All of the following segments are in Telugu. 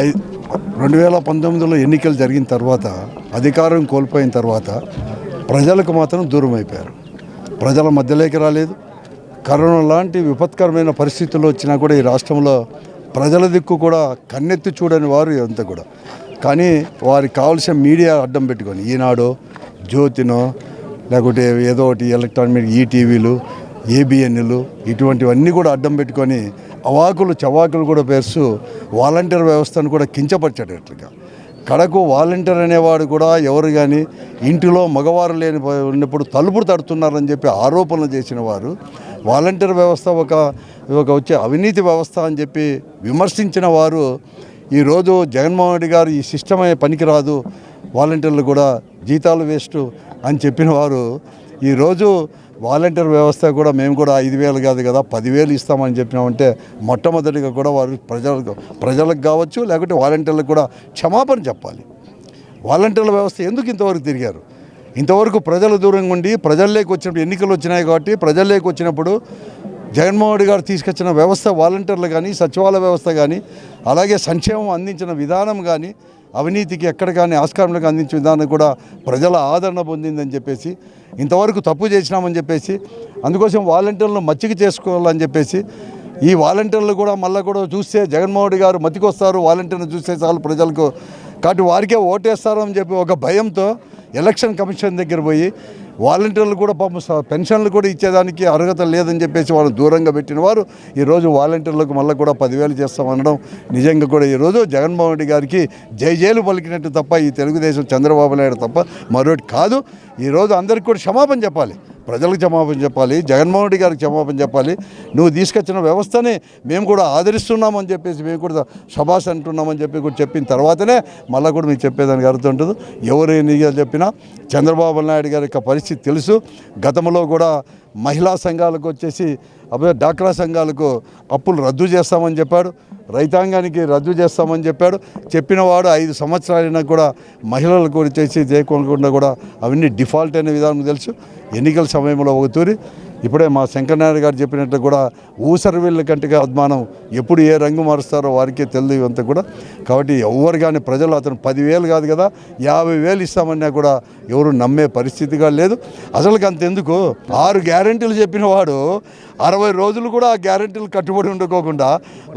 ఐ రెండు వేల పంతొమ్మిదిలో ఎన్నికలు జరిగిన తర్వాత అధికారం కోల్పోయిన తర్వాత ప్రజలకు మాత్రం దూరం అయిపోయారు. ప్రజల మధ్యలోకి రాలేదు. కరోనా లాంటి విపత్కరమైన పరిస్థితులు వచ్చినా కూడా ఈ రాష్ట్రంలో ప్రజల దిక్కు కూడా కన్నెత్తి చూడని వారు అంతా కూడా. కానీ వారికి కావాల్సిన మీడియా అడ్డం పెట్టుకొని ఈనాడు జ్యోతినో లేకుంటే ఏదో ఒకటి ఎలక్ట్రానిక్ ఈటీవీలు ఏబిఎన్లు ఇటువంటివన్నీ కూడా అడ్డం పెట్టుకొని అవాకులు చవాకులు కూడా పేరుస్తూ వాలంటీర్ వ్యవస్థను కూడా కించపరిచేటట్లుగా కడకు వాలంటీర్ అనేవాడు కూడా ఎవరు కానీ ఇంటిలో మగవారు లేని ఉన్నప్పుడు తలుపులు తడుతున్నారని చెప్పి ఆరోపణలు చేసిన వారు వాలంటీర్ వ్యవస్థ ఒక ఒక వచ్చే అవినీతి వ్యవస్థ అని చెప్పి విమర్శించిన వారు ఈరోజు జగన్మోహన్ రెడ్డి గారు ఈ సిస్టమే పనికిరాదు వాలంటీర్లు కూడా జీతాలు వేస్ట్ అని చెప్పిన వారు ఈరోజు వాలంటీర్ వ్యవస్థ కూడా మేము కూడా ఐదు వేలు కాదు కదా పదివేలు ఇస్తామని చెప్పినామంటే మొట్టమొదటిగా కూడా వారు ప్రజలకు ప్రజలకు కావచ్చు లేకుంటే వాలంటీర్లకు కూడా క్షమాపణ చెప్పాలి. వాలంటీర్ల వ్యవస్థ ఎందుకు ఇంతవరకు తిరిగారు? ఇంతవరకు ప్రజల దూరంగా ఉండి ప్రజల్లోకి వచ్చినప్పుడు ఎన్నికలు వచ్చినాయి కాబట్టి ప్రజల్లోకి వచ్చినప్పుడు జగన్మోహన్ రెడ్డి గారు తీసుకొచ్చిన వ్యవస్థ వాలంటీర్లు కానీ సచివాలయ వ్యవస్థ కానీ అలాగే సంక్షేమం అందించిన విధానం కానీ అవినీతికి ఎక్కడ కానీ ఆస్కారంలోకి అందించిన విధానం కూడా ప్రజల ఆదరణ పొందిందని చెప్పేసి ఇంతవరకు తప్పు చేసినామని చెప్పేసి అందుకోసం వాలంటీర్లను మచ్చిక చేసుకోవాలని చెప్పేసి ఈ వాలంటీర్లు కూడా మళ్ళీ కూడా చూస్తే జగన్మోహన్ రెడ్డి గారు మతికొస్తారు వాలంటీర్లు చూస్తే చాలు ప్రజలకు కాబట్టి వారికే ఓటేస్తారు అని చెప్పి ఒక భయంతో ఎలక్షన్ కమిషన్ దగ్గర పోయి వాలంటీర్లు కూడా పాపం పెన్షన్లు కూడా ఇచ్చేదానికి అర్హత లేదని చెప్పేసి వాళ్ళు దూరంగా పెట్టిన వారు ఈరోజు వాలంటీర్లకు మళ్ళీ కూడా పదివేలు చేస్తామనడం నిజంగా కూడా ఈరోజు జగన్మోహన్ రెడ్డి గారికి జైజైలు పలికినట్టు తప్ప ఈ తెలుగుదేశం చంద్రబాబు నాయుడు తప్ప మరొకటి కాదు. ఈరోజు అందరికీ కూడా క్షమాపణ చెప్పాలి. ప్రజలకు క్షమాపణ చెప్పాలి జగన్మోహన్ రెడ్డి గారికి క్షమాపణ చెప్పాలి. నువ్వు తీసుకొచ్చిన వ్యవస్థని మేము కూడా ఆదరిస్తున్నామని చెప్పేసి మేము కూడా శబాస్ అంటున్నామని చెప్పి కూడా చెప్పిన తర్వాతనే మళ్ళీ కూడా మీకు చెప్పేదానికి అర్థం ఉంటుంది. ఎవరు ఎన్ని చెప్పినా చంద్రబాబు నాయుడు గారి యొక్క పరిస్థితి తెలుసు. గతంలో కూడా మహిళా సంఘాలకు వచ్చేసి అబ్బాయి డాక్రా సంఘాలకు అప్పులు రద్దు చేస్తామని చెప్పాడు. రైతాంగానికి రద్దు చేస్తామని చెప్పాడు. చెప్పిన వాడు ఐదు సంవత్సరాలైనా కూడా మహిళలకు వచ్చేసి చేయకుండా కూడా అవన్నీ డిఫాల్ట్ అనే విధానం తెలుసు. ఎన్నికల సమయంలో ఒక తూరి ఇప్పుడే మా శంకరనారాయణ గారు చెప్పినట్టు కూడా ఊసర వీళ్ళ కంటిగా అద్మానం ఎప్పుడు ఏ రంగు మారుస్తారో వారికే తెలియదు ఇవంతా కూడా. కాబట్టి ఎవరు కానీ ప్రజలు అతను పదివేలు కాదు కదా యాభై వేలు ఇస్తామన్నా కూడా ఎవరు నమ్మే పరిస్థితిగా లేదు. అసలుకి అంతెందుకు ఆరు గ్యారెంటీలు చెప్పిన వాడు అరవై రోజులు కూడా ఆ గ్యారెంటీలు కట్టుబడి ఉండకోకుండా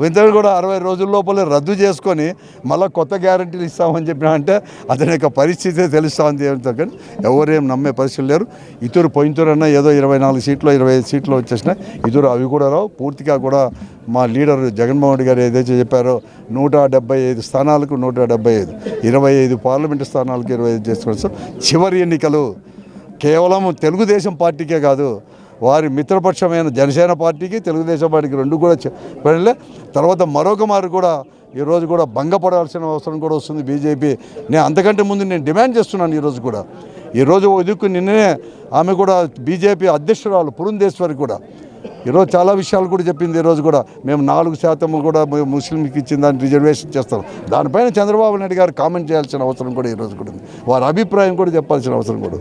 ఇంతకు కూడా అరవై రోజుల లోపలే రద్దు చేసుకొని మళ్ళీ కొత్త గ్యారెంటీలు ఇస్తామని చెప్పిన అంటే అతని యొక్క పరిస్థితే తెలుస్తుంది కానీ ఎవరేం నమ్మే పరిస్థితులు లేరు. ఇతరు పోయినతూరన్నా ఏదో ఇరవై నాలుగు సీట్లు ఇరవై ఐదు సీట్లు వచ్చేసినాయి ఇద్దరు అవి కూడా రావు. పూర్తిగా కూడా మా లీడర్ జగన్మోహన్ రెడ్డి గారు ఏదైతే చెప్పారో నూట డెబ్బై ఐదు స్థానాలకు నూట డెబ్బై ఐదు ఇరవై ఐదు పార్లమెంటు స్థానాలకు ఇరవై ఐదు చేసుకోవచ్చు. చివరి ఎన్నికలు కేవలం తెలుగుదేశం పార్టీకే కాదు వారి మిత్రపక్షమైన జనసేన పార్టీకి తెలుగుదేశం పార్టీకి రెండు కూడా పనిలే తర్వాత మరొక మారు కూడా ఈరోజు కూడా భంగపడాల్సిన అవసరం కూడా వస్తుంది బీజేపీ. నేను అంతకంటే ముందు నేను డిమాండ్ చేస్తున్నాను ఈరోజు కూడా. ఈరోజు ఓ నిన్ననే ఆమె కూడా బీజేపీ అధ్యక్షురాలు పురంధేశ్వరి కూడా. ఈరోజు చాలా విషయాలు కూడా చెప్పింది ఈరోజు కూడా. మేము నాలుగు శాతం కూడా ముస్లింకి ఇచ్చిన దాన్ని రిజర్వేషన్ చేస్తాం. దానిపైన చంద్రబాబు నాయుడు గారు కామెంట్ చేయాల్సిన అవసరం కూడా ఈరోజు కూడా ఉంది. వారి అభిప్రాయం కూడా చెప్పాల్సిన అవసరం కూడా